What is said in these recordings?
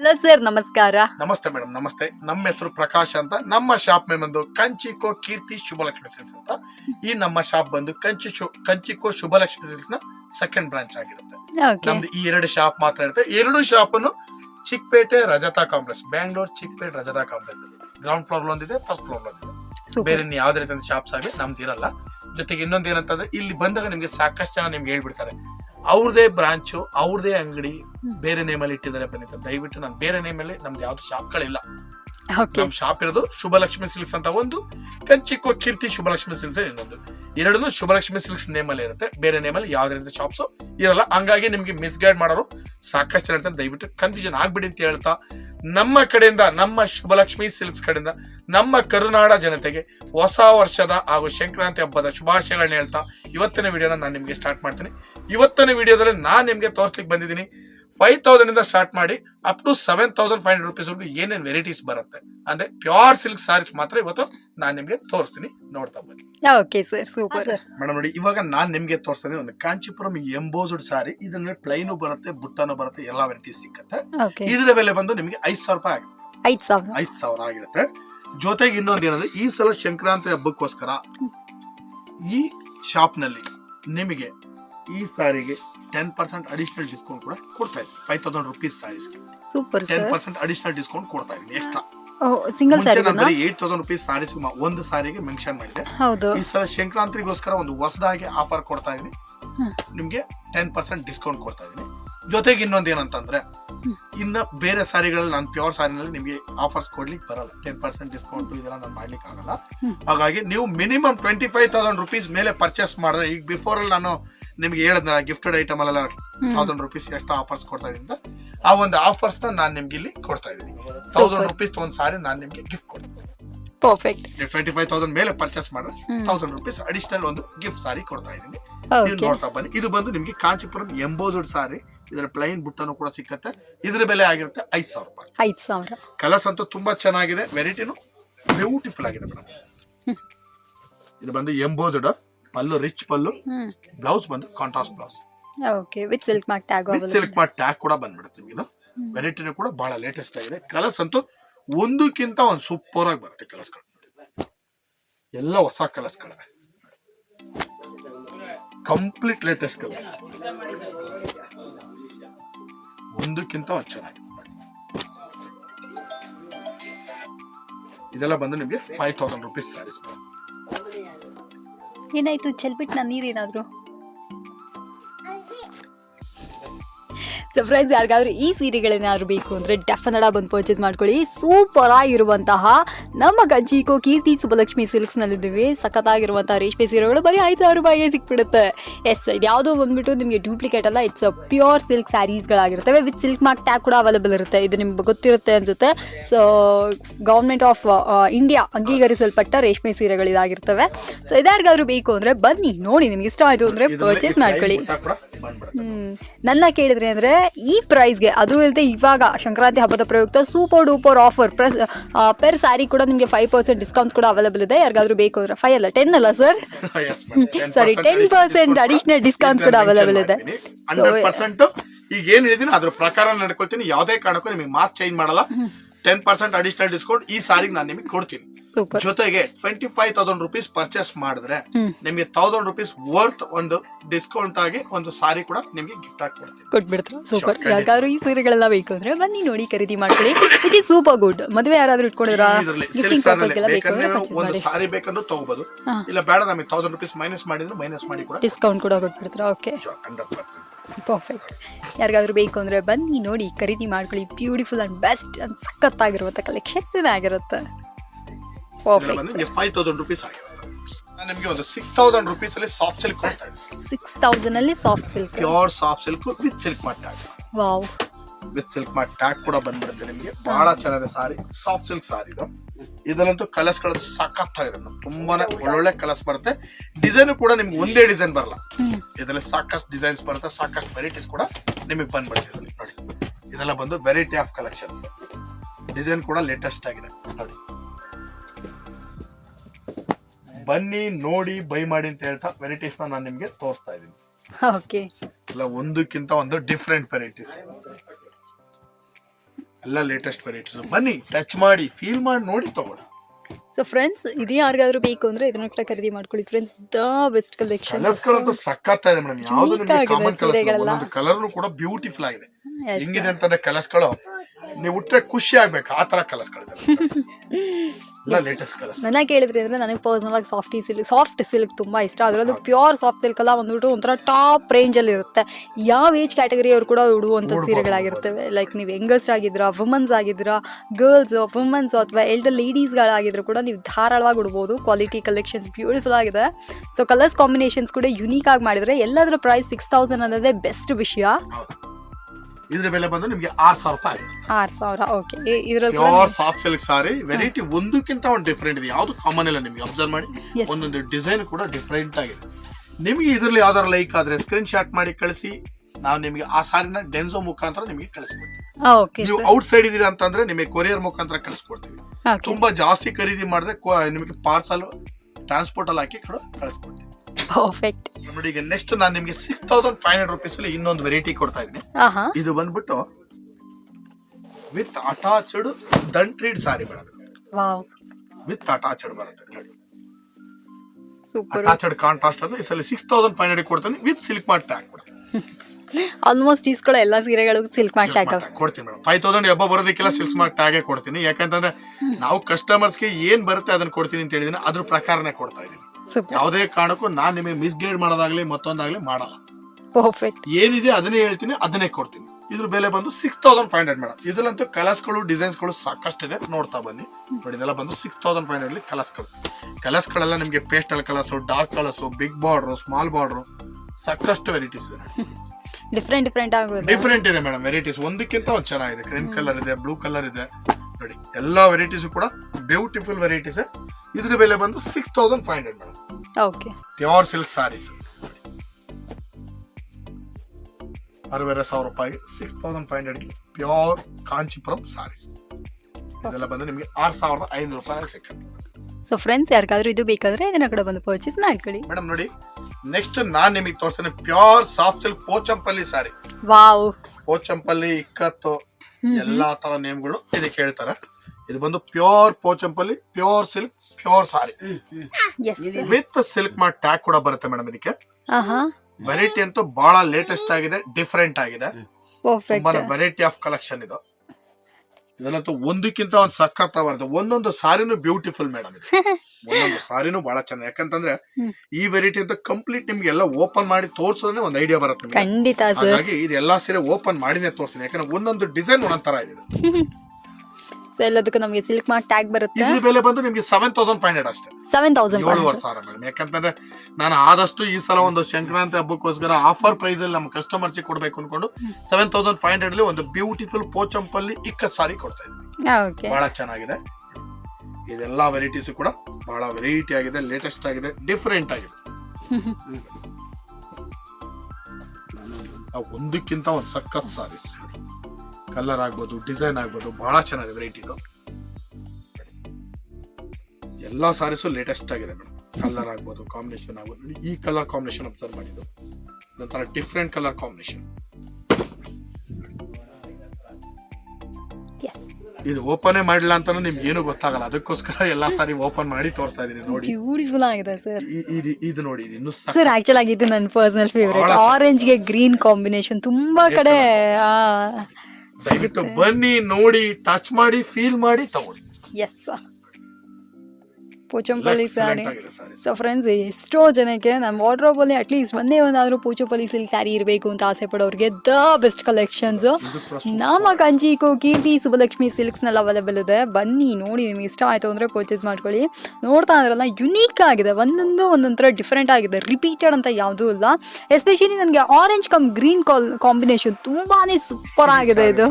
Hello sir ನಮಸ್ಕಾರ. ನಮಸ್ತೆ madam ನಮಸ್ತೆ. ನಮ್ಮ ಹೆಸರು ಪ್ರಕಾಶ್ ಅಂತ. ನಮ್ಮ ಶಾಪ್ ನೇಮ್ ಬಂದು ಕಂಚಿಕೋ ಕೀರ್ತಿ ಶುಭಲಕ್ಷ್ಮಿ ಸಿಲ್ಸ್ ಅಂತ. ಈ ನಮ್ಮ ಶಾಪ್ ಬಂದು ಕಂಚಿ ಶು ಕಂಚಿಕೋ ಶುಭಲಕ್ಷ್ಮಿ ಸಿಲ್ಸ್ನ ಸೆಕೆಂಡ್ ಬ್ರಾಂಚ್ ಆಗಿರುತ್ತೆ. ನಮ್ದು ಈ ಎರಡು ಶಾಪ್ ಮಾತ್ರ ಇರುತ್ತೆ. ಎರಡು ಶಾಪ್ ಅನ್ನು Chickpet Rajatha complex Bangalore Chickpet Rajatha complex ground floor ಒಂದಿದೆ ಫಸ್ಟ್ ಫ್ಲೋರ್ ಒಂದಿದೆ. ಬೇರೆ ಇನ್ನು ಯಾವ್ದೇ ರೀತಿಯ ಶಾಪ್ಸ್ ಆಗಿ ನಮ್ದು ಇರಲ್ಲ ಜೊತೆಗೆ ಇನ್ನೊಂದು ಏನಂತಂದ್ರೆ ಇಲ್ಲಿ ಬಂದಾಗ ನಿಮ್ಗೆ ಸಾಕಷ್ಟು ಜನ ನಿಮ್ಗೆ ಹೇಳ್ಬಿಡ್ತಾರೆ. ಅವ್ರದೇ ಬ್ರಾಂಚು ಅವ್ರದೇ ಅಂಗಡಿ ಬೇರೆ ಬೇರೆ ನೇಮಲ್ಲಿ ಇಟ್ಟಿದ್ದಾರೆ ಬನ್ನಿ. ದಯವಿಟ್ಟು ನಾನು ಬೇರೆ ನೇಮ್ ಅಲ್ಲಿ ನಮ್ದು ಯಾವ್ದು ಶಾಪ್ಗಳಿಲ್ಲ. ನಮ್ ಶಾಪ್ ಇರೋದು ಶುಭಲಕ್ಷ್ಮಿ ಸಿಲ್ಕ್ಸ್ ಅಂತ ಒಂದು ಕಂಚಿಕೋ ಕೀರ್ತಿ ಶುಭಲಕ್ಷ್ಮಿ ಸಿಲ್ಕ್ಸ್ ಇನ್ನೊಂದು. ಎರಡು ಶುಭಲಕ್ಷ್ಮಿ ಸಿಲ್ಕ್ಸ್ ನೇಮಲ್ಲಿ ಇರುತ್ತೆ. ಬೇರೆ ನೇಮಲ್ಲಿ ಅಲ್ಲಿ ರೀತಿ ಶಾಪ್ಸ್ ಇರಲ್ಲ. ಹಂಗಾಗಿ ನಿಮ್ಗೆ ಮಿಸ್ಗೈಡ್ ಮಾಡೋರು ಸಾಕಷ್ಟು ಜನ ಇರ್ತಾರೆ. ದಯವಿಟ್ಟು ಕನ್ಫ್ಯೂಷನ್ ಆಗ್ಬಿಡಿ ಅಂತ ಹೇಳ್ತಾ ನಮ್ಮ ಕಡೆಯಿಂದ ನಮ್ಮ ಶುಭಲಕ್ಷ್ಮಿ ಸಿಲ್ಕ್ಸ್ ಕಡೆಯಿಂದ ನಮ್ಮ ಕರುನಾಡ ಜನತೆಗೆ ಹೊಸ ವರ್ಷದ ಹಾಗೂ ಸಂಕ್ರಾಂತಿ ಹಬ್ಬದ ಶುಭಾಶಯಗಳನ್ನ ಹೇಳ್ತಾ ಇವತ್ತಿನ ವಿಡಿಯೋನ ನಾನು ನಿಮ್ಗೆ ಸ್ಟಾರ್ಟ್ ಮಾಡ್ತೀನಿ. ಇವತ್ತಿನ ವಿಡಿಯೋದಲ್ಲಿ ನಾನು ನಿಮಗೆ ತೋರಿಸ್ಲಿಕ್ಕೆ ಬಂದಿದ್ದೀನಿ. ಫೈವ್ ತೌಸಂಡ್ ಇಂದ ಸ್ಟಾರ್ಟ್ ಮಾಡಿ up to seven thousand five hundred rupees ವರೆಗೂ ಏನೇನು ವೆರೈಟೀಸ್ ಬರುತ್ತೆ. ಅಂದ್ರೆ ಪ್ಯೂರ್ ಸಿಲ್ಕ್ ಸಾರೀಸ್ ಮಾತ್ರ ಇವತ್ತು ನಾನು ನಿಮಗೆ ತೋರಿಸ್ತೀನಿ. ನೋಡ್ತಾ ಬನ್ನಿ. Okay sir super sir madam ನೋಡಿ ಇವಾಗ ನಾನು ನಿಮಗೆ ತೋರಿಸ್ತೀನಿ ಒಂದು ಕಾಂಚೀಪುರಂ ಎಂಬೋಸ್ಡ್ ಸಾರಿ ಇದನ್ನ ಪ್ಲೈನು ಬರುತ್ತೆ ಬುಟ್ಟನು ಬರುತ್ತೆ ಎಲ್ಲಾ ವೆರೈಟೀಸ್ ಸಿಕ್ಕತ್ತೆ. ಓಕೆ ಇದರ ಬೆಲೆ ಬಂದು ನಿಮಗೆ ಐದು ಸಾವಿರ ರೂಪಾಯಿ ಆಗುತ್ತೆ. ಐದು ಸಾವಿರ. ಐದು ಸಾವಿರ ಆಗಿರುತ್ತೆ. ಜೊತೆಗೆ ಇನ್ನೊಂದು ಏನಂದ್ರೆ ಈ ಸಲ ಸಂಕ್ರಾಂತಿ ಹಬ್ಬಕ್ಕೋಸ್ಕರ ಈ ಶಾಪ್ನಲ್ಲಿ ನಿಮಗೆ ಈ ಸಾರಿಗೆ ಟೆನ್ ಪರ್ಸೆಂಟ್ ಅಡಿಷನಲ್ ಡಿಸ್ಕೌಂಟ್ ಕೂಡ ಕೊಡ್ತಾ ಇದ್ದೀವಿ five thousand rupees ಸಾರೀಸ್ಗೆ. Super ten percent additional discount ಕೊಡ್ತಾ ಇದ್ದೀನಿ ಎಕ್ಸ್ಟ್ರಾ ಸಿಂಗಲ್ ಸಾರಿ ಸ್ಯಾರಿ ನಾನು ಬರೀ ಏಟ್ ತೌಸಂಡ್ ರುಪೀಸ್ ಸಾರೀಸ್ ಒಂದು ಸಾರಿಗೆ ಮೆನ್ಷನ್ ಮಾಡಿದೆ. ಹೌದು. ಈ ಸಲ ಸಂಕ್ರಾಂತಿಗೋಸ್ಕರ ಒಂದು ಹೊಸದಾಗಿ ಆಫರ್ ಕೊಡ್ತಾ ಇದೀನಿ ನಿಮಗೆ ಟೆನ್ ಪರ್ಸೆಂಟ್ ಡಿಸ್ಕೌಂಟ್ ಕೊಡ್ತಾ ಇದೀನಿ ಜೊತೆಗೆ ಇನ್ನೊಂದು ಏನಂತಂದ್ರೆ. ಇನ್ನ ಬೇರೆ ಸಾರಿಗಳಲ್ಲಿ ನಾನು ಪ್ಯೂರ್ ಸಾರಿನಲ್ಲಿ ನಿಮ್ಗೆ ಆಫರ್ಸ್ ಕೊಡ್ಲಿಕ್ಕೆ ಬರಲ್ಲ. ಟೆನ್ ಪರ್ಸೆಂಟ್ ಡಿಸ್ಕೌಂಟ್ ಇದೆಲ್ಲ ನಾನು ಮಾಡ್ಲಿಕ್ಕೆ ಆಗಲ್ಲ. ಹಾಗಾಗಿ ನೀವು minimum twenty five thousand rupees ಮೇಲೆ ಪರ್ಚೇಸ್ ಮಾಡಿದ್ರೆ ಈಗ ಬಿಫೋರ್ ಅಲ್ಲಿ ನಾನು ನಿಮ್ಗೆ ಹೇಳದ್ನ ಗಿಫ್ಟೆಡ್ ಐಟಮ್ ಅಲ್ಲ ಥೌಸಂಡ್ ತೌಸಂಡ್ ರುಪೀಸ್ ಎಷ್ಟು ಆಫರ್ಸ್ ಕೊಡ್ತಾ ಇದ್ದೀನಿ ಅಂತ. ಆ ಒಂದು ಆಫರ್ಸ್ನ ನಾನು ನಿಮ್ಗೆ ಇಲ್ಲಿ ಕೊಡ್ತಾ ಇದೀನಿ. ತೌಸಂಡ್ ರುಪೀಸ್ ಒಂದ್ ಸಾರಿ ನಾನು ನಿಮ್ಗೆ ಗಿಫ್ಟ್ ಕೊಡ್ತೀನಿ. ಪರ್ಫೆಕ್ಟ್ ಟ್ವೆಂಟಿ ಫೈವ್ ತೌಸಂಡ್ ಮೇಲೆ ಪರ್ಚೇಸ್ ಮಾಡಿದ್ರೆ. ತೌಸಂಡ್ ರುಪೀಸ್ ಅಡಿಷನಲ್ ಒಂದು ಗಿಫ್ಟ್ ಸಾರಿ ಕೊಡ್ತಾ ಇದ್ದೀನಿ ನೀವು ನೋಡ್ತಾ ಬನ್ನಿ. ಇದು ಬಂದು ನಿಮ್ಗೆ ಕಾಂಚಿಪುರಂ ಎಂಬೋಸ್ಡ್ ಸಾರಿ ಇದರ ಪ್ಲೈನ್ ಬುಟ್ಟನು ಕೂಡ ಸಿಕ್ಕತ್ತೆ. ಇದ್ರ ಬೆಲೆ ಆಗಿರುತ್ತೆ ಐದ್ ಸಾವಿರ ರೂಪಾಯಿ. ಐದ್ ಸಾವಿರ. ಕಲರ್ಸ್ ಅಂತೂ ತುಂಬಾ ಚೆನ್ನಾಗಿದೆ. ವೆರೈಟಿನು ಬ್ಯೂಟಿಫುಲ್ ಆಗಿದೆ ಮೇಡಮ್ ಇದು ಬಂದು embossed pallu rich pallu blouse ಬಂದು contrast blouse okay with silk mark tag with silk mark tag ಕೂಡ ಬಂದ್ಬಿಡುತ್ತೆ ನಿಮ್ಗೆ ಇದು. ವೆರೈಟಿನೂ ಕೂಡ ಬಹಳ ಲೇಟೆಸ್ಟ್ ಆಗಿದೆ. ಕಲರ್ಸ್ ಅಂತೂ ಒಂದಕ್ಕಿಂತ ಒಂದು ಸೂಪರ್ ಆಗಿ ಬರುತ್ತೆ ಕಲರ್ಸ್ಗಳು ಎಲ್ಲ ಹೊಸ ಕಲರ್ಸ್ಗಳಿವೆ ಕಂಪ್ಲೀಟ್ ಲೇಟೆಸ್ಟ್ ಕಲರ್ಸ್ ಒಂದಕ್ಕಿಂತ ಒಂದು ಚೆನ್ನಾಗಿ ಇದೆಲ್ಲ ಬಂದು ನಿಮಗೆ ಫೈವ್ ತೌಸಂಡ್ ರುಪೀಸ್ ಸ್ಯಾರೀಸ್ ಏನಾಯ್ತು? ಚೆಲ್ಬಿಟ್ ನಾನು ನೀರೇನಾದ್ರು ಸರ್ಪ್ರೈಸ್ ಯಾರಿಗಾದ್ರೂ ಈ ಸೀರೆಗಳೇನಾದ್ರು ಬೇಕು ಅಂದರೆ ಡೆಫಿನೆಟ್ ಬಂದು ಪರ್ಚೇಸ್ ಮಾಡ್ಕೊಳ್ಳಿ. ಸೂಪರ್ ಆಗಿರುವಂತಹ ನಮ್ಮ ಗಂಜಿಕೋ ಕೀರ್ತಿ ಸುಬ್ಬಲಕ್ಷ್ಮಿ ಸಿಲ್ಕ್ಸ್ನಲ್ಲಿದ್ದೀವಿ ಸಖತ್ತಾಗಿರುವಂತಹ ರೇಷ್ಮೆ ಸೀರೆಗಳು ಬರೀ ಐದು ಸಾವಿರ ರೂಪಾಯಿಗೆ ಸಿಕ್ಬಿಡುತ್ತೆ. ಎಸ್ ಇದು ಯಾವುದೋ ಬಂದ್ಬಿಟ್ಟು ನಿಮಗೆ ಡೂಪ್ಲಿಕೇಟ್ ಅಲ್ಲ ಇಟ್ಸ್ ಅ ಪ್ಯೂರ್ ಸಿಲ್ಕ್ ಸ್ಯಾರೀಸ್ಗಳಾಗಿರ್ತವೆ ವಿತ್ ಸಿಲ್ಕ್ ಮಾರ್ಕ್ ಟ್ಯಾಗ್ ಕೂಡ ಅವೈಲೇಬಲ್ ಇರುತ್ತೆ. ಇದು ನಿಮ್ಗೆ ಗೊತ್ತಿರುತ್ತೆ ಅನ್ಸುತ್ತೆ. ಸೊ ಗೌರ್ಮೆಂಟ್ ಆಫ್ ಇಂಡಿಯಾ ಅಂಗೀಕರಿಸಲ್ಪಟ್ಟ ರೇಷ್ಮೆ ಸೀರೆಗಳು ಇದಾಗಿರ್ತವೆ ಸೊ ಇದ್ಯಾರಿಗಾದ್ರೂ ಬೇಕು ಅಂದರೆ ಬನ್ನಿ ನೋಡಿ ನಿಮ್ಗೆ ಇಷ್ಟ ಆಯಿತು ಅಂದರೆ ಪರ್ಚೇಸ್ ಮಾಡ್ಕೊಳ್ಳಿ. ಹ್ಞೂ. ನನ್ನ ಕೇಳಿದ್ರೆ ಅಂದ್ರೆ ಈ ಪ್ರೈಸ್ಗೆ ಅದು ಇಲ್ಲದೆ ಇವಾಗ ಸಂಕ್ರಾಂತಿ ಹಬ್ಬದ ಪ್ರಯುಕ್ತ super duper offer price per sari ಕೂಡ ನಿಮಗೆ ಫೈವ್ ಪರ್ಸೆಂಟ್ ಡಿಸ್ಕೌಂಟ್ಸ್ ಕೂಡ ಅವೈಲೇಬಲ್ ಇದೆ. ಯಾರಿಗಾದ್ರೂ ಬೇಕು ಅಂದರೆ ಫೈವ್ ಅಲ್ಲ ಟೆನ್ ಅಲ್ಲ ಸರ್. 10% Sorry, 10% additional discounts ಕೂಡ ಅವೈಲೇಬಲ್ ಇದೆ. ಪರ್ಸೆಂಟ್ ಈಗ ಏನ್ ಹೇಳಿದೀನಿ ಅದ್ರ ಪ್ರಕಾರ ನಡ್ಕೊಳ್ತೀನಿ. ಯಾವುದೇ ಕಾರಣಕ್ಕೂ ನಿಮಗೆ ಮಾತು ಚೇಂಜ್ ಮಾಡಲ್ಲ. ಟೆನ್ ಪರ್ಸೆಂಟ್ ಅಡಿಷನಲ್ ಡಿಸ್ಕೌಂಟ್ ಈ ಸಾರಿಗೆ ನಾನು ನಿಮಗೆ ಕೊಡ್ತೀನಿ. ಸೂಪರ್ ಜೊತೆಗೆ twenty five thousand rupees purchase ಮಾಡಿದ್ರೆ. ನಿಮಗೆ ತೌಸಂಡ್ ರುಪೀಸ್ ವರ್ತ್ ಒಂದು ಡಿಸ್ಕೌಂಟ್ ಆಗಿ ಒಂದು ಸಾರಿ ಕೂಡ ನಿಮಗೆ ಗಿಫ್ಟ್ ಆಗಿ ಕೊಡ್ತೀವಿ. ಕೊಟ್ಬಿಡ್ತಾರೆ? ಸೂಪರ್ ಯಾಕಾದ್ರು ಈ ಸೀರೆಗಳೆಲ್ಲ ಬೇಕು ಅಂದ್ರೆ ಬನ್ನಿ ನೋಡಿ ಖರೀದಿ ಮಾಡ್ಕೊಳ್ಳಿ. ಇಟ್ ಇಸ್ ಸೂಪರ್ ಗುಡ್ ಮದುವೆ ಯಾರಾದ್ರೂ ಇಟ್ಕೊಂಡಿರಾ ಒಂದು ಸಾರಿ ಬೇಕಂದ್ರೆ ತಗೋಬಹುದು ಇಲ್ಲ ಬೇಡ ನಮಗೆ ತೌಸಂಡ್ ರುಪೀಸ್ ಮೈನಸ್ ಮಾಡಿದ್ರೆ ಮೈನಸ್ ಮಾಡಿ ಕೂಡ. ಡಿಸ್ಕೌಂಟ್ ಕೂಡ ಕೊಟ್ಬಿಡ್ತಾರೆ? ಓಕೆ ಪರ್ಫೆಕ್ಟ್ ಯಾರಿಗಾದ್ರೂ ಬೇಕು ಅಂದ್ರೆ ಬನ್ನಿ ನೋಡಿ ಖರೀದಿ ಮಾಡ್ಕೊಳ್ಳಿ. ಬ್ಯೂಟಿಫುಲ್ ಅಂಡ್ ಬೆಸ್ಟ್ ಆ್ಯಂಡ್ ಸಖತ್ತಾಗಿರುವಂಥ ಕಲೆಕ್ಷನ್ಸ್ ಆಗಿರುತ್ತೆ ಪರ್ಫೆಕ್ಟ್ ಬಂದು ಫೈವ್ ತೌಸಂಡ್ ರುಪೀಸ್ ಆಗಿರುತ್ತೆ ನಾನು ನಿಮಗೆ ಒಂದು ಸಿಕ್ಸ್ ತೌಸಂಡ್ ರುಪೀಸ್ ಅಲ್ಲಿ ಸಾಫ್ಟ್ ಸಿಲ್ಕ್ ಕೊಡ್ತಾ ಇದ್ದೀನಿ. Six ತೌಸಂಡಲ್ಲಿ soft silk pure soft silk with silk ಮಾಡಿ ಟ್ಯಾಗ್ ವಾವ್ ವಿತ್ ಸಿಲ್ಕ್ ಮಾಡಿ ಟ್ಯಾಗ್ ಕೂಡ ಬಂದ್ಬಿಡುತ್ತೆ ನಿಮಗೆ. ಬಹಳ ಚೆನ್ನಾಗಿದೆ ಸಾರಿ. ಸಾಫ್ಟ್ ಸಿಲ್ಕ್ ಸಾರಿ ಇದು. ಇದರಲ್ಲಂತೂ ಕಲರ್ಸ್ಗಳು ಸಖತ್ತಾಗಿದೆ ತುಂಬಾನೇ ಒಳ್ಳೊಳ್ಳೆ ಕಲರ್ಸ್ ಬರುತ್ತೆ. ಡಿಸೈನ್ ಕೂಡ ನಿಮ್ಗೆ ಒಂದೇ ಡಿಸೈನ್ ಬರಲ್ಲ. ಇದರಲ್ಲಿ ಸಾಕಷ್ಟು ಡಿಸೈನ್ಸ್ ಬರುತ್ತೆ ಸಾಕಷ್ಟು ವೆರೈಟೀಸ್ ಕೂಡ ನಿಮಗೆ ಬಂದ್ಬಿಡುತ್ತೆ ಇದರಲ್ಲಿ ನೋಡಿ ಇದೆಲ್ಲ ಬಂದು ವೆರೈಟಿ ಆಫ್ ಕಲೆಕ್ಷನ್ಸ್ ಡಿಸೈನ್ ಕೂಡ ಲೇಟೆಸ್ಟ್ ಆಗಿದೆ. ಬನ್ನಿ ನೋಡಿ ಬೈ ಮಾಡಿ ಅಂತ ಹೇಳ್ತಾ ವೆರೈಟೀಸ್ ನಾನು ನಿಮಗೆ ತೋರಿಸ್ತಾ ಇದ್ದೀನಿ. ಓಕೆ ಇಲ್ಲ ಒಂದಕ್ಕಿಂತ ಒಂದು ಡಿಫ್ರೆಂಟ್ ವೆರೈಟೀಸ್ ಎಲ್ಲ ಲೇಟೆಸ್ಟ್ ವೆರೈಟೀಸ್ ಬನ್ನಿ ಟಚ್ ಮಾಡಿ ಫೀಲ್ ಮಾಡಿ ನೋಡಿ ತಗೊಳ್ಳಿ ಸೊ ಫ್ರೆಂಡ್ಸ್ ಇದು ಯಾರಿಗಾದ್ರೂ ಬೇಕು ಅಂದ್ರೆ ಇದನ್ನ ಕೂಡ ಖರೀದಿ ಮಾಡ್ಕೊಳ್ಳಿ. ಫ್ರೆಂಡ್ಸ್ ದ ಬೆಸ್ಟ್ ಕಲೆಕ್ಷನ್ ಕಲರ್ಸ್ಗಳಂತೂ ಸಖತ್ ಇದೆ ಮೇಡಮ್ ಯಾವುದು ನಿಮಗೆ ಕಾಮನ್ ಕಲರ್ಸ್ ಒಂದೊಂದು ಕಲರ್ ಕೂಡ ಬ್ಯೂಟಿಫುಲ್ ಆಗಿದೆ. ಹೆಂಗಿದೆ ಅಂತಂದ್ರೆ ಕಲರ್ಸ್ಗಳು ನೀವು ಉಟ್ರೆ ಖುಷಿ ಆಗ್ಬೇಕು. ಆ ತರ ಕಲರ್ಸ್ಗಳಿದೆ ನನ್ನ ಕೇಳಿದ್ರಿ ಅಂದ್ರೆ ನನಗೆ ಪರ್ಸನಲ್ ಆಗಿ ಸಾಫ್ಟಿ ಸಿಲ್ಕ್ ಸಾಫ್ಟ್ ಸಿಲ್ಕ್ ತುಂಬಾ ಇಷ್ಟ. ಅದರದ್ದು ಪ್ಯೂರ್ ಸಾಫ್ಟ್ ಸಿಲ್ಕ್ ಎಲ್ಲ ಬಂದ್ಬಿಟ್ಟು ಒಂಥರ ಟಾಪ್ ರೇಂಜ್ ಅಲ್ಲಿ ಇರುತ್ತೆ. ಯಾವ ಏಜ್ ಕ್ಯಾಟಗರಿ ಅವ್ರು ಕೂಡ ಉಡುವಂತ ಉಡ್ಬೋದು, ಸೀರೆಗಳಾಗಿರ್ತವೆ. ಲೈಕ್ ನೀವು ಯಂಗಸ್ಟ್ ಆಗಿದ್ರ ವುಮನ್ಸ್ ಆಗಿದ್ರ ಗರ್ಲ್ಸ್ ವುಮನ್ಸ್ ಅಥವಾ ಎಲ್ಡರ್ ಲೇಡೀಸ್ಗಳಾಗಿದ್ರು ಕೂಡ ನೀವು ಧಾರಾಳವಾಗಿ ಉಡ್ಬೋದು. ಕ್ವಾಲಿಟಿ ಕಲೆಕ್ಷನ್ಸ್ ಬ್ಯೂಟಿಫುಲ್ ಆಗಿದೆ. ಸೊ ಕಲರ್ಸ್ ಕಾಂಬಿನೇಷನ್ಸ್ ಕೂಡ ಯುನೀಕ್ ಆಗಿ ಮಾಡಿದ್ರೆ ಎಲ್ಲದರ ಪ್ರೈಸ್ ಸಿಕ್ಸ್ ತೌಸಂಡ್ ಅನ್ನೋದೇ ಬೆಸ್ಟ್ ವಿಷಯ. ಇದ್ರ ಬೆಲೆ ಬಂದು ನಿಮ್ಗೆ ಆರ್ ಸಾವಿರ ರೂಪಾಯಿ ಆರು ಸಾವಿರ okay pure soft silk sari variety ಒಂದಕ್ಕಿಂತ ಒಂದು ಡಿಫ್ರೆಂಟ್ ಇದೆ. ಯಾವುದು ಕಾಮನ್ ಇಲ್ಲ ನಿಮಗೆ. ಅಬ್ಸರ್ವ್ ಮಾಡಿ. ಒಂದೊಂದು ಡಿಸೈನ್ ಕೂಡ ಡಿಫ್ರೆಂಟ್ ಆಗಿದೆ. ನಿಮಗೆ ಇದರಲ್ಲಿ ಯಾವ್ದಾರು ಲೈಕ್ ಆದ್ರೆ ಸ್ಕ್ರೀನ್ ಶಾಟ್ ಮಾಡಿ ಕಳಿಸಿ. ನಾವು ನಿಮಗೆ ಆ ಸಾರಿನ ಡೆನ್ಸೋ ಮುಖಾಂತರ ನಿಮಗೆ ಕಳಿಸ್ಕೊಡ್ತೀವಿ. ನೀವು ಔಟ್ ಸೈಡ್ ಇದೀರಾ ಅಂತಂದ್ರೆ ನಿಮಗೆ ಕೊರಿಯರ್ ಮುಖಾಂತರ ಕಳಿಸ್ಕೊಡ್ತೀವಿ. ತುಂಬಾ ಜಾಸ್ತಿ ಖರೀದಿ ಮಾಡಿದ್ರೆ ನಿಮಗೆ ಪಾರ್ಸಲ್ ಟ್ರಾನ್ಸ್ಪೋರ್ಟ್ ಅಲ್ಲಿ ಹಾಕಿ ಕೂಡ ಕಳಿಸ್ಕೊಡ್ತೀವಿ. ಪರ್ಫೆಕ್ಟ್ ನೋಡಿ ಈಗ ನೆಕ್ಸ್ಟ್ ನಾನು ನಿಮಗೆ six thousand five hundred rupees ಅಲ್ಲಿ ಇನ್ನೊಂದು ವೆರೈಟಿ ಕೊಡ್ತಾ ಇದ್ದೀನಿ. ಆಹಾ. ಇದು ಬಂದ್ಬಿಟ್ಟು ವಿತ್ ಅಟಾಚ್ಡ್ ದಂಟ್ರೀಡ್ ಸಾರಿ ವಾವ್ ವಿತ್ ಅಟಾಚ್ಡ್ ಬರುತ್ತೆ ನೋಡಿ. ಸೂಪರ್ ಅಟಾಚ್ಡ್ ಕಾಂಟ್ರಾಸ್ಟ್ ಅನ್ನು ಈ ಸಲ ಸಿಕ್ಸ್ ತೌಸಂಡ್ ಫೈವ್ ಹಂಡ್ರೆಡ್ ಕೊಡ್ತೀನಿ with silk mart tag almost ಈಸ್ಕೊಳ್ಳೋ ಎಲ್ಲ ಸೀರೆಗಳಿಗೂ ಸಿಲ್ಕ್ ಮಾರ್ಕ್ ಟ್ಯಾಗ್ ಕೊಡ್ತೀನಿ ಮೇಡಮ್. ಫೈವ್ ತೌಸಂಡ್ ಎಬ್ಬ ಬರೋದಕ್ಕೆಲ್ಲ ಸಿಲ್ಕ್ ಮಾರ್ಕ್ ಟ್ಯಾಗೇ ಕೊಡ್ತೀನಿ. ಯಾಕಂತಂದ್ರೆ ನಾವು ಕಸ್ಟಮರ್ಸ್ಗೆ ಏನು ಬರುತ್ತೆ ಅದನ್ನ ಕೊಡ್ತೀನಿ ಅಂತ ಹೇಳಿದೀನಿ. ಅದ್ರ ಪ್ರಕಾರನೇ ಕೊಡ್ತಾ ಇದ್ದೀನಿ. ಯಾವುದೇ ಕಾರಣಕ್ಕೂ ನಾನು ನಿಮಗೆ ಮಿಸ್ಗೈಡ್ ಮಾಡೋದಾಗ್ಲಿ ಮತ್ತೊಂದಾಗ್ಲಿ ಮಾಡಲ್ಲ. ಪರ್ಫೆಕ್ಟ್ ಏನಿದೆ ಅದನ್ನೇ ಹೇಳ್ತೀನಿ ಅದನ್ನೇ ಕೊಡ್ತೀನಿ. ಇದ್ರ ಬೆಲೆ ಬಂದು six thousand five hundred madam ಇದ್ರಲ್ಲಂತೂ ಕಲರ್ಸ್ಗಳು ಡಿಸೈನ್ಸ್ಗಳು ಸಾಕಷ್ಟಿದೆ. ನೋಡ್ತಾ ಬನ್ನಿ. ನೋಡಿ ಇದೆಲ್ಲ ಬಂದು ಸಿಕ್ಸ್ ತೌಸಂಡ್ ಫೈವ್ ಹಂಡ್ರೆಡ್ ಕಲರ್ಸ್ಗಳು ಕಲರ್ಸ್ಗಳೆಲ್ಲ ನಿಮಗೆ pastel colours dark colours big border small border ಸಾಕಷ್ಟು ವೆರೈಟೀಸ್ ಇದೆ. ಡಿಫ್ರೆಂಟ್ ಡಿಫ್ರೆಂಟ್ ಆಗುತ್ತೆ ಡಿಫ್ರೆಂಟ್ ಇದೆ ಮೇಡಮ್ ವೆರೈಟೀಸ್ ಒಂದಕ್ಕಿಂತ ಒಂದು ಚೆನ್ನಾಗಿದೆ. ಕ್ರೀಮ್ ಕಲರ್ ಇದೆ ಬ್ಲೂ ಕಲರ್ ಇದೆ. ನೋಡಿ ಎಲ್ಲ ವೆರೈಟೀಸ್ ಕೂಡ ಬ್ಯೂಟಿಫುಲ್ ವೆರೈಟೀಸ್ ಇದ್ರ ಬೆಲೆ ಬಂದು six thousand five hundred madam okay pure silk saris ಅರವರೆ ಸಾವಿರ ರೂಪಾಯಿಗೆ ಸಿಕ್ಸ್ ತೌಸಂಡ್ ಫೈವ್ ಹಂಡ್ರೆಡ್ಗೆ ಪ್ಯೂರ್ ಕಾಂಚಿಪುರಂ ಸಾರೀಸ್ ಇದೆಲ್ಲ ಬಂದು ನಿಮಗೆ ಆರು ಸಾವಿರದ ಐನೂರು ರೂಪಾಯಿ ಸಿಕ್ಕುತ್ತೆ ಸೊ ಫ್ರೆಂಡ್ಸ್ ಯಾರಿಗಾದ್ರೂ ಇದು ಬೇಕಾದ್ರೆ ಇದನ್ನ ಕೂಡ ಬಂದು ಪರ್ಚೇಸ್ ಮಾಡ್ಕೊಳ್ಳಿ. ಮೇಡಮ್ ನೋಡಿ ನೆಕ್ಸ್ಟ್ ನಾನು ನಿಮಗೆ ತೋರಿಸ್ತೇನೆ pure soft silk Pochampalli sari wow Pochampalli ikat ಎಲ್ಲಾ ತರ ನೇಮ್ಗಳು ಇದಕ್ಕೆ ಹೇಳ್ತಾರೆ. ಇದು ಬಂದು pure Pochampalli pure silk pure sari. With silk mart tag ಕೂಡ ಬರುತ್ತೆ ಮೇಡಮ್ ಇದಕ್ಕೆ. ಆಹಾ. ವೆರೈಟಿ ಅಂತೂ ಬಹಳ ಲೇಟೆಸ್ಟ್ ಆಗಿದೆ ಡಿಫ್ರೆಂಟ್ ಆಗಿದೆ. ತುಂಬಾನೇ ವೆರೈಟಿ ಆಫ್ ಕಲೆಕ್ಷನ್ ಇದು. ಇದೆಲ್ಲಂತೂ ಒಂದಕ್ಕಿಂತ ಒಂದು ಸಖತ್ ಬರುತ್ತೆ ಒಂದೊಂದು ಸಾರಿನೂ ಬ್ಯೂಟಿಫುಲ್ ಮೇಡಮ್ ಇದು. ಒಂದೊಂದು ಸಾರಿನೂ ಬಹಳ ಚೆನ್ನಾಗಿ. ಯಾಕಂತಂದ್ರೆ ಈ ವೆರೈಟಿ ಅಂತ ಕಂಪ್ಲೀಟ್ ನಿಮ್ಗೆ ಎಲ್ಲ ಓಪನ್ ಮಾಡಿ ತೋರ್ಸೋದ್ರೆ ಒಂದು ಐಡಿಯಾ ಬರುತ್ತೆ ನಿಮ್ಗೆ. ಖಂಡಿತ ಸರ್. ಹಾಗಾಗಿ ಇದೆಲ್ಲಾ ಸೀರೆ ಓಪನ್ ಮಾಡಿನೇ ತೋರಿಸ್ತೀನಿ. ಯಾಕಂದ್ರೆ ಒಂದೊಂದು ಡಿಸೈನ್ ಒಂದೊಂದು ತರ ಇದೆ. ಎಲ್ಲದಕ್ಕೂ ನಮಗೆ ಸಿಲ್ಕ್ ಮಾರ್ಕ್ ಟ್ಯಾಗ್ ಬರುತ್ತೆ? ಇಲ್ಲಿ ಬೆಲೆ ಬಂದು ನಿಮಗೆ ಸೆವೆನ್ ತೌಸಂಡ್ ಫೈವ್ ಹಂಡ್ರೆಡ್ ಅಷ್ಟೇ. ಸೆವೆನ್ ತೌಸಂಡ್ ಏಳುವರೆ ಸಾವಿರ ಮೇಡಮ್. ಯಾಕಂತಂದ್ರೆ ನಾನು ಆದಷ್ಟು ಈ ಸಲ ಒಂದು ಸಂಕ್ರಾಂತಿ ಹಬ್ಬಕ್ಕೋಸ್ಕರ ಆಫರ್ ಪ್ರೈಸ್ ಅಲ್ಲಿ ನಮ್ಮ ಕಸ್ಟಮರ್ಸ್ ಕೊಡಬೇಕು ಅನ್ಕೊಂಡು ಸೆವೆನ್ ತೌಸಂಡ್ ಫೈವ್ ಹಂಡ್ರೆಡ್ ಅಲ್ಲಿ ಒಂದು ಬ್ಯೂಟಿಫುಲ್ ಪೋಚಂಪಲ್ಲಿ ಇಕ್ಕ ಸಾರಿ ಕೊಡ್ತಾ ಇದ್ದೀನಿ. ಓಕೆ ಬಹಳ ಚೆನ್ನಾಗಿದೆ. ಇದೆಲ್ಲ ವೆರೈಟೀಸ್ ಕೂಡ ಬಹಳ ವೆರೈಟಿ ಆಗಿದೆ ಲೇಟೆಸ್ಟ್ ಆಗಿದೆ ಡಿಫ್ರೆಂಟ್ ಆಗಿದೆ. ಒಂದಕ್ಕಿಂತ ಒಂದು ಸಖತ್ ಸಾರೀಸ್ ಕಲರ್ ಆಗ್ಬೋದು ಡಿಸೈನ್ ಆಗ್ಬೋದು ಬಹಳ ಚೆನ್ನಾಗಿದೆ ವೆರೈಟಿ ಎಲ್ಲ ಸಾರೀಸು ಲೇಟೆಸ್ಟ್ ಆಗಿದೆ ಮೇಡಮ್ ಕಲರ್ ಆಗ್ಬೋದು ಕಾಂಬಿನೇಷನ್ ಆಗ್ಬೋದು. ಈ ಕಲರ್ ಕಾಂಬಿನೇಷನ್ ಅಬ್ಸರ್ವ್ ಮಾಡಿದ್ದು ನಂತರ ಡಿಫ್ರೆಂಟ್ ಕಲರ್ ಕಾಂಬಿನೇಷನ್ ಇದು ಓಪನೇ ಮಾಡಿಲ್ಲ ಅಂತ ನಿಮ್ಗೆ ಏನು ಗೊತ್ತಾಗಲ್ಲ. ಅದಕ್ಕೋಸ್ಕರ ಎಲ್ಲಾ ಸಾರಿ ಓಪನ್ ಮಾಡಿ ತೋರಿಸ್ತಾ ಇದೀನಿ ನೋಡಿ. ಬ್ಯೂಟಿಫುಲ್ ಆಗಿದೆ ಸರ್ ಇದು ಇದು ನೋಡಿ ಇದು ಇನ್ನು ಸರ್ ಆಕ್ಚುಲ್ ಆಗಿ ಇದು ನನ್ನ ಪರ್ಸನಲ್ ಫೇವ್ರೇಟ್ ಆರೆಂಜ್ಗೆ ಆರೆಂಜ್ಗೆ ಗ್ರೀನ್ ಕಾಂಬಿನೇಷನ್ ತುಂಬಾ ಕಡೆ ದಯವಿಟ್ಟು ಬನ್ನಿ ನೋಡಿ ಟಚ್ ಮಾಡಿ ಫೀಲ್ ಮಾಡಿ ತಗೊಳ್ಳಿ. Yes Pochampalli sari so friends ಎಷ್ಟೋ ಜನಕ್ಕೆ ನಮ್ಮ ವಾರ್ಡ್ರೋಬಲ್ಲಿ ಅಟ್ಲೀಸ್ಟ್ ಒಂದೇ ಒಂದಾದರೂ ಪೂಚೋಪಲ್ಲಿ ಸಿಲ್ಕ್ ಸ್ಯಾರಿ ಇರಬೇಕು ಅಂತ ಆಸೆ ಪಡೋರಿಗೆ ದ ಬೆಸ್ಟ್ ಕಲೆಕ್ಷನ್ಸ್. ನಮ್ಮ ಕಂಚಿಕೋ ಕೀರ್ತಿ ಸುಬಲಕ್ಷ್ಮಿ ಸಿಲ್ಕ್ಸ್ನಲ್ಲಿ ಅವೈಲೇಬಲ್ ಇದೆ. ಬನ್ನಿ ನೋಡಿ ನಿಮ್ಗೆ ಇಷ್ಟ ಆಯಿತು ಅಂದರೆ ಪರ್ಚೇಸ್ ಮಾಡ್ಕೊಳ್ಳಿ. ನೋಡ್ತಾ ಇದ್ರಲ್ಲ ಯುನೀಕ್ ಆಗಿದೆ. ಒಂದೊಂದು ಒಂದೊಂಥರ ಡಿಫ್ರೆಂಟ್ ಆಗಿದೆ. ರಿಪೀಟೆಡ್ ಅಂತ ಯಾವುದೂ ಇಲ್ಲ. ಎಸ್ಪೆಷಲಿ ನನಗೆ orange come green colour combination ತುಂಬಾ ಸೂಪರ್ ಆಗಿದೆ ಇದು.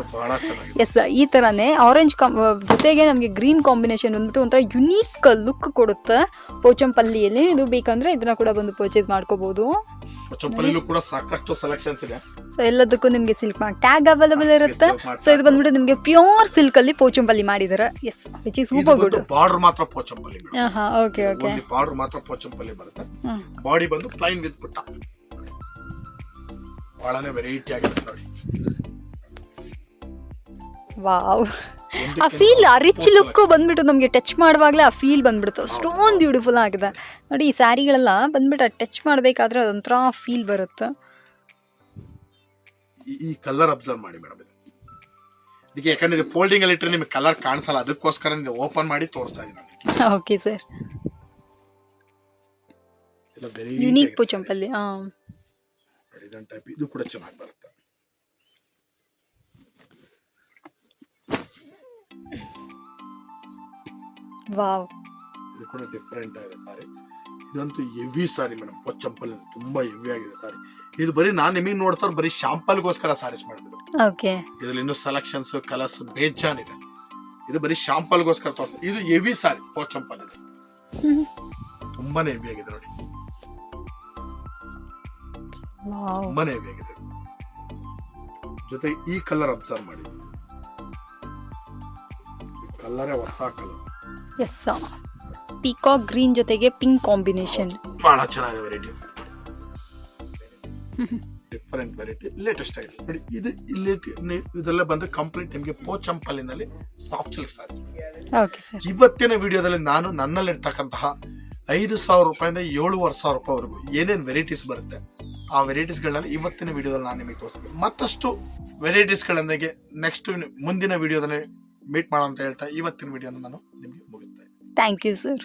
ಎಸ್ ಈ ಥರನೇ ಆರೆಂಜ್ ಕಮ್ ಜೊತೆಗೆ ನಮಗೆ ಗ್ರೀನ್ ಕಾಂಬಿನೇಷನ್ ಬಂದ್ಬಿಟ್ಟು ಒಂಥರ ಯುನೀಕ್ ಲುಕ್ ಕೊಡುತ್ತೆ. ಪೋಚಂಪಲ್ಲಿಯಲ್ಲಿ ಇದು ಬೇಕಂದ್ರೆ ಇದನ್ನ ಕೂಡ ಬಂದು ಪರ್ಚೇಸ್ ಮಾಡ್ಕೋಬಹುದು ಕೂಡ ಸಾಕಷ್ಟು ಸೆಲೆಕ್ಷನ್ಸ್ ಇದೆ. ಸೊ ಎಲ್ಲದಕ್ಕೂ ನಿಮಗೆ ಸಿಲ್ಕ್ ಮಾರ್ಕ್ ಟ್ಯಾಗ್ ಅವೈಲೇಬಲ್ ಇರುತ್ತೆ. ಸೊ ಇದು ಬಂದ್ಬಿಟ್ಟು ನಿಮಗೆ ಪ್ಯೂರ್ ಸಿಲ್ಕ್ ಅಲ್ಲಿ ಪೋಚಂಪಲ್ಲಿ ಮಾಡಿದಾರೆ. Yes which is super good border ಮಾತ್ರ ಪೋಚಂಪಲ್ಲಿ ಹಾ ಓಕೆ ಓಕೆ ಬಾರ್ಡರ್ ಮಾತ್ರ ಪೋಚಂಪಲ್ಲಿ ಬರುತ್ತೆ. ಬಾಡಿ ಬಂದು ಪ್ಲೈನ್ ವಿತ್ ಪುಟ್ಟ. ಬಹಳನೇ ವೆರೈಟಿ ಆಗಿದೆ ನೋಡಿ. ವಾವ್ ಆ ಫೀಲ್ ಆ ರಿಚ್ ಲುಕ್ ಬಂದ್ಬಿಟ್ಟು ನಮಗೆ ಟಚ್ ಮಾಡುವಾಗಲೇ ಆ ಫೀಲ್ ಬಂದ್ಬಿಡ್ತು. ಅಷ್ಟೊಂದು ಬ್ಯೂಟಿಫುಲ್ ಆಗಿದೆ. ನೋಡಿ ಈ ಸ್ಯಾರಿಗಳೆಲ್ಲ ಬಂದ್ಬಿಟ್ಟು ಟಚ್ ಮಾಡಬೇಕಾದ್ರೆ ಅದೊಂಥರ ಫೀಲ್ ಬರುತ್ತೆ. ಈ- ಕಲರ್ ಅಬ್ಸರ್ವ್ ಮಾಡಿ ಮೇಡಮ್ ಇದು. ಇದಕ್ಕೆ ಯಾಕಂದ್ರೆ ಫೋಲ್ಡಿಂಗ್ ಅಲ್ಲಿ ಇಟ್ಟರೆ ನಿಮಗೆ ಕಲರ್ ಕಾಣಿಸಲ್ಲ. ಅದಕ್ಕೋಸ್ಕರ ನೀವು ಓಪನ್ ಮಾಡಿ ತೋರಿಸ್ತಾ ಇದ್ದೀನಿ ಓಕೆ ಸರ್ ಯುನಿಕ್ ಪೋಚಂಪಲ್ಲಿ ಹಾಂ ಇದು ಕೂಡ ಚೆನ್ನಾಗಿ ಬರುತ್ತೆ. ವಾವ್. ಇದು ಕೂಡ ಡಿಫ್ರೆಂಟ್ ಆಗಿದೆ ಸಾರಿ. ಇದಂತೂ ಹೆವಿ ಸಾರಿ ಮೇಡಮ್ ಪೊಚ್ಚಂಪಲ್ ತುಂಬಾ ಹೆವಿ ಆಗಿದೆ ಸಾರಿ. ಇದು ಬರೀ ನಾನು ನಿಮಗೆ ನೋಡ್ತಾರೆ ಬರೀ ಶಾಂಪಲ್ಗೋಸ್ಕರ ಸಾರೀಸ್ ಮಾಡಿದ್ರು ಓಕೆ ಇದ್ರಲ್ಲಿ ಇನ್ನೂ ಸೆಲೆಕ್ಷನ್ಸ್ ಕಲರ್ಸ್ ಬೇಜಾನ್ ಇದೆ ಇದು ಬರೀ ಶಾಂಪಲ್ಗೋಸ್ಕರ ತೋರಿಸ್ತಾರೆ ಇದು ಹೆವಿ ಸಾರಿ ಪೋಚಂಪಲ್ ಇದೆ. ತುಂಬಾನೇ ಹೆವಿ ಆಗಿದೆ ನೋಡಿ. ತುಂಬಾನೇ ಹೆವಿ ಆಗಿದೆ. ಜೊತೆ ಈ ಕಲರ್ ಅಬ್ಸರ್ವ್ ಮಾಡಿ. ಕಲರೇ ಹೊಸ ಕಲರ್ ಎಸ್ ಪಿಕಾಕ್ ಗ್ರೀನ್ ಜೊತೆಗೆ ಪಿಂಕ್ ಕಾಂಬಿನೇಷನ್ ಬಹಳ ಚೆನ್ನಾಗಿದೆ ವೆರೈಟಿ ಡಿಫರೆಂಟ್ ವೆರೈಟಿ ಲೇಟೆಸ್ಟ್ ಆಗಿದೆ ನೋಡಿ ಇದು ಇಲ್ಲಿ ಇದೆಲ್ಲ ಬಂದು ಕಂಪ್ಲೀಟ್ ನಿಮಗೆ ಪೋಚಂಪಲ್ಲಿನಲ್ಲಿ soft silk sari okay sir ಇವತ್ತಿನ ವಿಡಿಯೋದಲ್ಲಿ ನಾನು ನನ್ನಲ್ಲಿರ್ತಕ್ಕಂತಹ ಐದು ಸಾವಿರ ರೂಪಾಯಿಂದ ಏಳುವರೆ ಸಾವಿರ ರೂಪಾಯಿವರೆಗೂ ಏನೇನು ವೆರೈಟೀಸ್ ಬರುತ್ತೆ ಆ ವೆರೈಟೀಸ್ಗಳನ್ನ ಇವತ್ತಿನ ವಿಡಿಯೋದಲ್ಲಿ ನಾನು ನಿಮಗೆ ತೋರಿಸ್ತೀನಿ. ಮತ್ತಷ್ಟು ವೆರೈಟೀಸ್ಗಳೊಂದಿಗೆ ನೆಕ್ಸ್ಟ್ ಮುಂದಿನ ವಿಡಿಯೋದಲ್ಲಿ ಮೀಟ್ ಮಾಡೋ ಅಂತ ಹೇಳ್ತಾ ಇವತ್ತಿನ ವಿಡಿಯೋನ ನಾನು ನಿಮಗೆ ಥ್ಯಾಂಕ್ ಯು ಸರ್